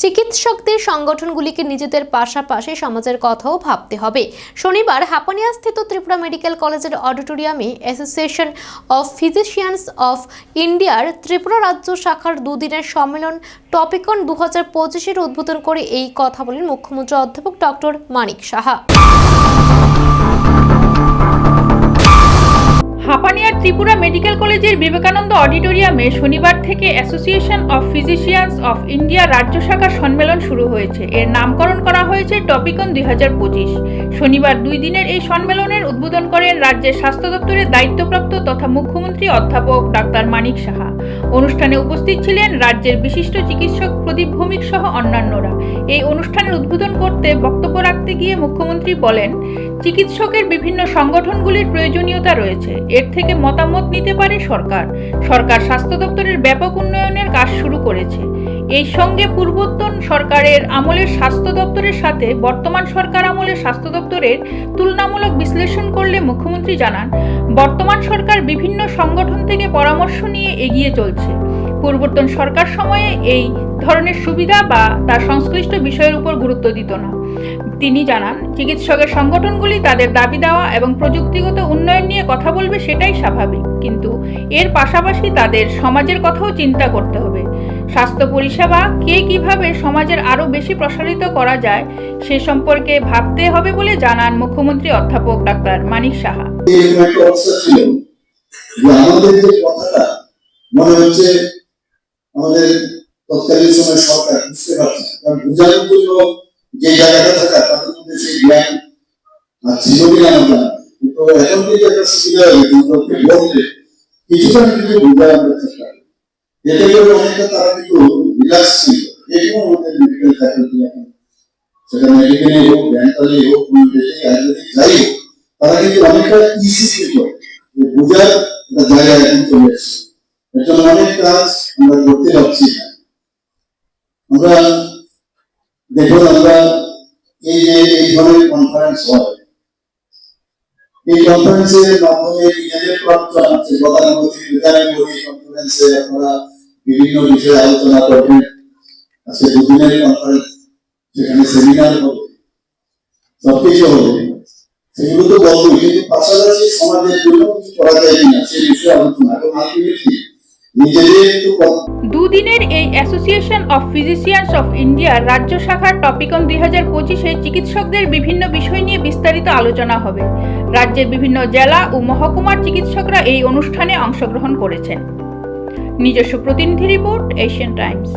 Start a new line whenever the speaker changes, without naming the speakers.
চিকিৎসকদের সংগঠনগুলিকে নিজেদের পাশাপাশি সমাজের কথাও ভাবতে হবে। শনিবার হাপানিয়াস্থিত ত্রিপুরা মেডিকেল কলেজের অডিটোরিয়ামে অ্যাসোসিয়েশন অফ ফিজিশিয়ানস অফ ইন্ডিয়ার ত্রিপুরা রাজ্য শাখার দুদিনের সম্মেলন টপিকন দু হাজার পঁচিশের উদ্বোধন করে এই কথা বলেন মুখ্যমন্ত্রী অধ্যাপক ডক্টর মানিক সাহা।
হাপানিয়ার ত্রিপুরা মেডিকেল কলেজের বিবেকানন্দ অডিটোরিয়ামে শনিবার থেকে association of physicians of India রাজ্য শাখার সম্মেলন শুরু হয়েছে। এর নামকরণ করা হয়েছে টপিকন দুই হাজার পঁচিশ। শনিবার দুই দিনের এই সম্মেলনের উদ্বোধন করেন রাজ্যের স্বাস্থ্য দপ্তরের দায়িত্বপ্রাপ্ত তথা মুখ্যমন্ত্রী অধ্যাপক ডাক্তার মানিক সাহা। অনুষ্ঠানে উপস্থিত ছিলেন রাজ্যের বিশিষ্ট চিকিৎসক প্রদীপ ভৌমিক সহ অন্যান্যরা। এই অনুষ্ঠানের উদ্বোধন করতে বক্তব্য রাখতে গিয়ে মুখ্যমন্ত্রী বলেন, চিকিৎসকের বিভিন্ন সংগঠনগুলির প্রয়োজনীয়তা রয়েছে। এর থেকে মতামত নিতে পারে সরকার। সরকার স্বাস্থ্য দপ্তরের ব্যাপক উন্নয়নের কাজ শুরু করেছে। এই সঙ্গে পূর্বোত্তন সরকারের আমলের স্বাস্থ্য দপ্তরের সাথে বর্তমান সরকার আমলের স্বাস্থ্য দপ্তরের তুলনামূলক বিশ্লেষণ করলে মুখ্যমন্ত্রী জানান, বর্তমান সরকার বিভিন্ন সংগঠন থেকে পরামর্শ নিয়ে এগিয়ে চলছে। পূর্বতন সরকার সময়ে এই ধরনের সুবিধা বা তার সংশ্লিষ্ট বিষয়ের উপর গুরুত্ব দিত না। তিনি জানান, চিকিৎসকের সংগঠনগুলি তাদের দাবি দেওয়া এবং প্রযুক্তিগত উন্নয়ন নিয়ে কথা বলবে সেটাই স্বাভাবিক। কিন্তু এর পাশাপাশি তাদের সমাজের কথাও চিন্তা করতে হবে। স্বাস্থ্য পরিষেবা কে কীভাবে সমাজের আরও বেশি প্রসারিত করা যায় সে সম্পর্কে ভাবতে হবে বলে জানান মুখ্যমন্ত্রী অধ্যাপক ডাক্তার মানিক সাহা।
আমাদের তৎকালীন সময় সরকার বুঝতে পারছে না। কারণ বোঝানোর জন্য যে জায়গাটা থাকা তাদের মধ্যে সেই জ্ঞান আর ছিল কিনা আমরা জানি না। কিন্তু এখন কিন্তু একটা সুবিধা হয়ে গেছে লোককে বললে কিছুটা কিন্তু বোঝায় আমরা চেষ্টা করি। এতে করে অনেকটা তারা কিন্তু রিল্যাক্স ছিল। যে কোনো আমাদের মেডিকেল ফ্যাকাল্টি এখন সেটা মেডিকেলে হোক ডেন্টালি হোক হোমিওপ্যাথি আয়ুর্বেদিক যাই হোক, তারা কিন্তু অনেকটা ইজি ফিল করে। যে বোঝার একটা জায়গা এখন চলে এসছে। এর জন্য অনেক কাজ আমরা করতে পারছি না। আমরা দেখুন আমরা এই যে এই ধরনের কনফারেন্স হয়। এই কনফারেন্সের মাধ্যমে নিজেদের প্রাপ্ত জানাচ্ছে গতানুগতিক বিধানানুগতিক কনফারেন্সে আপনারা বিভিন্ন বিষয়ে আলোচনা করবেন আজকে দুদিনের কনফারেন্স সেখানে সেমিনার হবে। সবকিছু হবে। সেগুলো তো বলব কিন্তু পাশাপাশি সমাজের জন্য কিছু করা যায় কিনা, সে বিষয়ে আলোচনা এবং আলটিমেটলি
দুদিনের এই অ্যাসোসিয়েশন অফ ফিজিশিয়ানস অফ ইন্ডিয়ার রাজ্য শাখার টপিকম দুই হাজার পঁচিশে চিকিৎসকদের বিভিন্ন বিষয় নিয়ে বিস্তারিত আলোচনা হবে। রাজ্যের বিভিন্ন জেলা ও মহকুমার চিকিৎসকরা এই অনুষ্ঠানে অংশগ্রহণ করেছেন। নিজস্ব প্রতিনিধি রিপোর্ট এশিয়ান টাইমস।